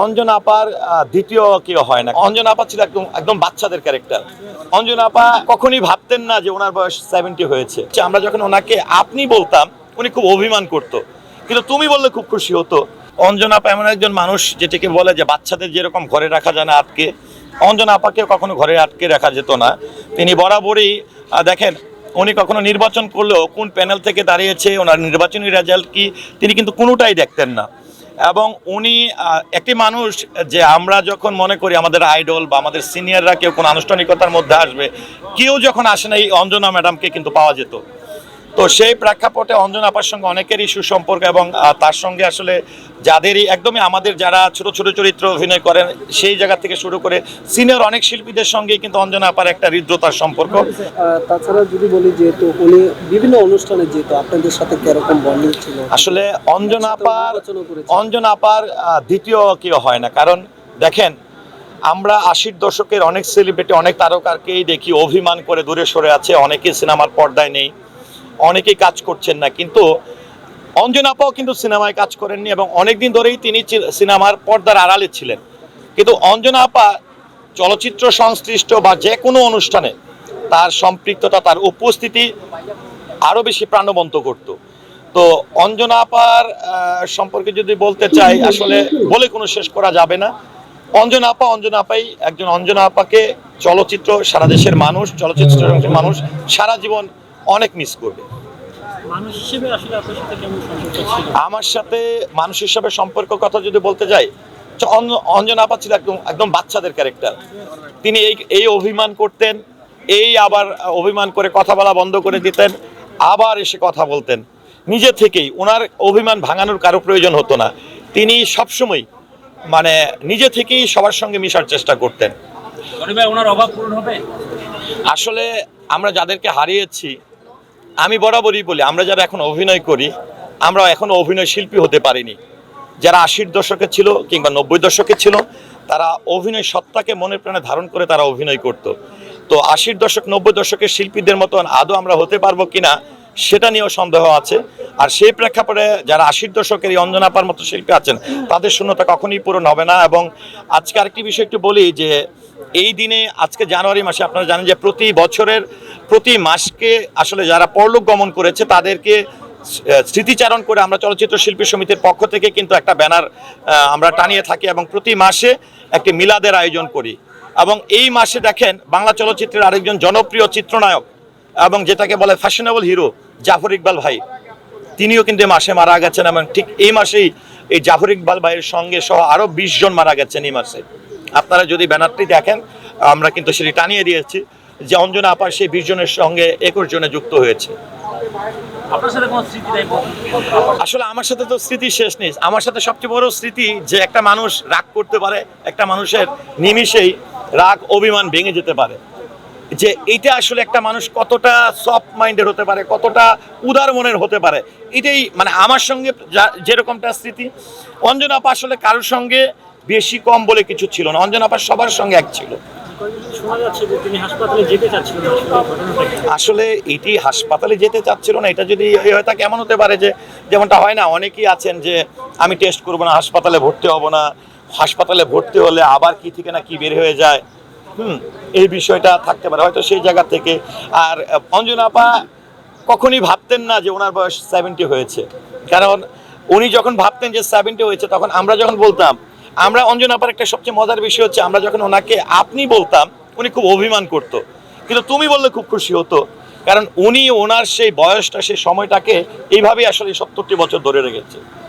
অঞ্জনা আপার দ্বিতীয় কেউ হয় না। অঞ্জনা আপা ছিল একদম একদম বাচ্চাদের ক্যারেক্টার অঞ্জনা আপা কখনই ভাবতেন না যে ওনার বয়স সেভেন্টি হয়েছে। আমরা যখন ওনাকে আপনি বলতাম উনি খুব অভিমান করতো। কিন্তু তুমি বললে খুব খুশি হতো। অঞ্জনা আপা এমন একজন মানুষ যেটাকে বলে যে বাচ্চাদের যেরকম ঘরে রাখা যায় না আটকে। অঞ্জনা আপাকে কখনো ঘরে আটকে রাখা যেত না। তিনি বরাবরই দেখেন উনি কখনো নির্বাচন করলেও কোন প্যানেল থেকে দাঁড়িয়েছে ওনার নির্বাচনী রেজাল্ট কি তিনি কিন্তু কোনোটাই দেখতেন না। এবং উনি একটি মানুষ যে আমরা যখন মনে করি আমাদের আইডল বা আমাদের সিনিয়ররা কেউ কোনো আনুষ্ঠানিকতার মধ্যে আসবে, কেউ যখন আসে না, এই অঞ্জনা ম্যাডামকে কিন্তু পাওয়া যেত। তো সেই প্রেক্ষাপটে অঞ্জনা আপার সঙ্গে অনেকেরই সুসম্পর্ক এবং তার সঙ্গে আসলে যাদেরই একদমই আমাদের যারা ছোট ছোট চরিত্র অভিনয় করেন সেই জায়গা থেকে শুরু করে সিনিয়র অনেক শিল্পীদের সঙ্গেই কিন্তু অঞ্জনা আপার একটা হৃদ্রতার সম্পর্ক। তাছাড়া যদি বলি যেহেতু উনি বিভিন্ন অনুষ্ঠানে যেহেতু আপনাদের সাথে কীরকম বন্ডিং ছিল? আসলে অঞ্জনা আপার। অঞ্জনা আপার দ্বিতীয় কেউ হয় না। কারণ দেখেন আমরা আশির দশকের অনেক সেলিব্রিটি অনেক তারকারকেই দেখি অভিমান করে দূরে সরে আছে অনেকেই সিনেমার পর্দায় নেই। অনেকেই কাজ করছেন না, কিন্তু অঞ্জনা আপাও কিন্তু সিনেমায় কাজ করেননি এবং অনেকদিন ধরেই তিনি সিনেমার পর্দার আড়ালে ছিলেন। কিন্তু অঞ্জনা আপা চলচ্চিত্র সংশ্লিষ্ট বা যে কোনো অনুষ্ঠানে তার সম্পৃক্ততা, তার উপস্থিতি আরও বেশি প্রাণবন্ত করত। তো অঞ্জনা আপার সম্পর্কে যদি বলতে চাই, আসলে বলে কোনো শেষ করা যাবে না। অঞ্জনা আপা, অঞ্জনা আপাই একজন অঞ্জনা আপাকে চলচ্চিত্র, সারা দেশের মানুষ চলচ্চিত্র মানুষ, সারা জীবন অনেক মিস করবে। আমার সাথে মানুষ হিসাবে সম্পর্ক কথা যদি বলতে যাই অঞ্জনা আপা ছিল একদম একদম বাচ্চাদের ক্যারেক্টার তিনি এই এই অভিমান করতেন এই আবার অভিমান করে কথা বলা বন্ধ করে দিতেন আবার এসে কথা বলতেন। নিজে থেকেই ওনার অভিমান ভাঙানোর কারও প্রয়োজন হতো না। তিনি সবসময় মানে নিজে থেকেই সবার সঙ্গে মিশার চেষ্টা করতেন। ওনার অভাব পূরণ হবে? আসলে আমরা যাদেরকে হারিয়েছি আমি বরাবরই বলি, আমরা যারা এখন অভিনয় করি আমরা এখনও অভিনয় শিল্পী হতে পারিনি। যারা আশির দশকে ছিল কিংবা নব্বই দশকে ছিল, তারা অভিনয় সত্তাকে মনের প্রাণে ধারণ করে তারা অভিনয় করত। তো আশির দশক, নব্বই দশকের শিল্পীদের মতন আদৌ আমরা হতে পারব কিনা, সেটা নিয়েও সন্দেহ আছে। আর সেই প্রেক্ষাপটে যারা আশির দশকের এই অঞ্জনাপার মতো শিল্পী আছেন, তাদের শূন্যতা কখনই পূরণ হবে না। এবং আজকে আরেকটি বিষয় একটু বলি যে এই দিনে, আজকে জানুয়ারি মাসে আপনারা জানেন যে প্রতি বছরের, প্রতি মাসকে আসলে যারা পরলোক গমন করেছে, তাদেরকে স্মৃতিচারণ করে আমরা চলচ্চিত্র শিল্পী সমিতির পক্ষ থেকে কিন্তু একটা ব্যানার আমরা টানিয়ে থাকি এবং প্রতি মাসে একটি মিলাদের আয়োজন করি। এবং এই মাসে দেখেন, বাংলা চলচ্চিত্রের আরেকজন জনপ্রিয় চিত্রনায়ক এবং যেটাকে বলে ফ্যাশনেবল হিরো জাফর ইকবাল ভাই। তিনিও কিন্তু মাসে মারা গেছেন এবং ঠিক এই মাসেই এই জাফর ইকবাল ভাইয়ের সঙ্গে সহ আরও বিশ জন মারা গেছেন এই মাসে। আপনারা যদি ব্যানারটি দেখেন আমরা কিন্তু সেটি টানিয়ে দিয়েছি যে অঞ্জনা আপার সেই বিশ জনের সঙ্গে একুশ জনে যুক্ত হয়েছে। আসলে আমার সাথে তো স্মৃতি শেষ নেই। আমার সাথে সবচেয়ে বড় স্মৃতি যে একটা মানুষ রাগ করতে পারে একটা মানুষের নিমিষেই রাগ অভিমান ভেঙে যেতে পারে। যে এইটা আসলে একটা মানুষ কতটা সফট মাইন্ডের হতে পারে কতটা উদার মনের হতে পারে এটাই মানে আমার সঙ্গে যা- যেরকমটা স্মৃতি। অঞ্জনা আপা আসলে কারোর সঙ্গে বেশি কম বলে কিছু ছিল না। অঞ্জনা আপা সবার সঙ্গে এক ছিল। আসলে এটি হাসপাতালে যেতে চাচ্ছিল না। এটা যদি এই হয় তা কেমন হতে পারে যে যেমনটা হয় না অনেকেই আছেন যে আমি টেস্ট করব না হাসপাতালে ভর্তি হব না। হাসপাতালে ভর্তি হলে আবার কি থেকে না কি বের হয়ে যায়। হুম এই বিষয়টা থাকতে পারে। হয়তো সেই জায়গা থেকে। আর আহ, অঞ্জনা আপা কখনই ভাবতেন না যে ওনার বয়স সেভেন্টি হয়েছে। কারণ উনি যখন ভাবতেন যে সেভেন্টি হয়েছে তখন আমরা যখন বলতাম আমরা অঞ্জন আপার একটা সবচেয়ে মজার বিষয় হচ্ছে, আমরা যখন ওনাকে আপনি বলতাম, উনি খুব অভিমান করতো। কিন্তু তুমি বললে খুব খুশি হতো। কারণ উনি ওনার সেই বয়সটা, সেই সময়টাকে এইভাবেই আসলে সত্তরটি বছর ধরে রেখেছে।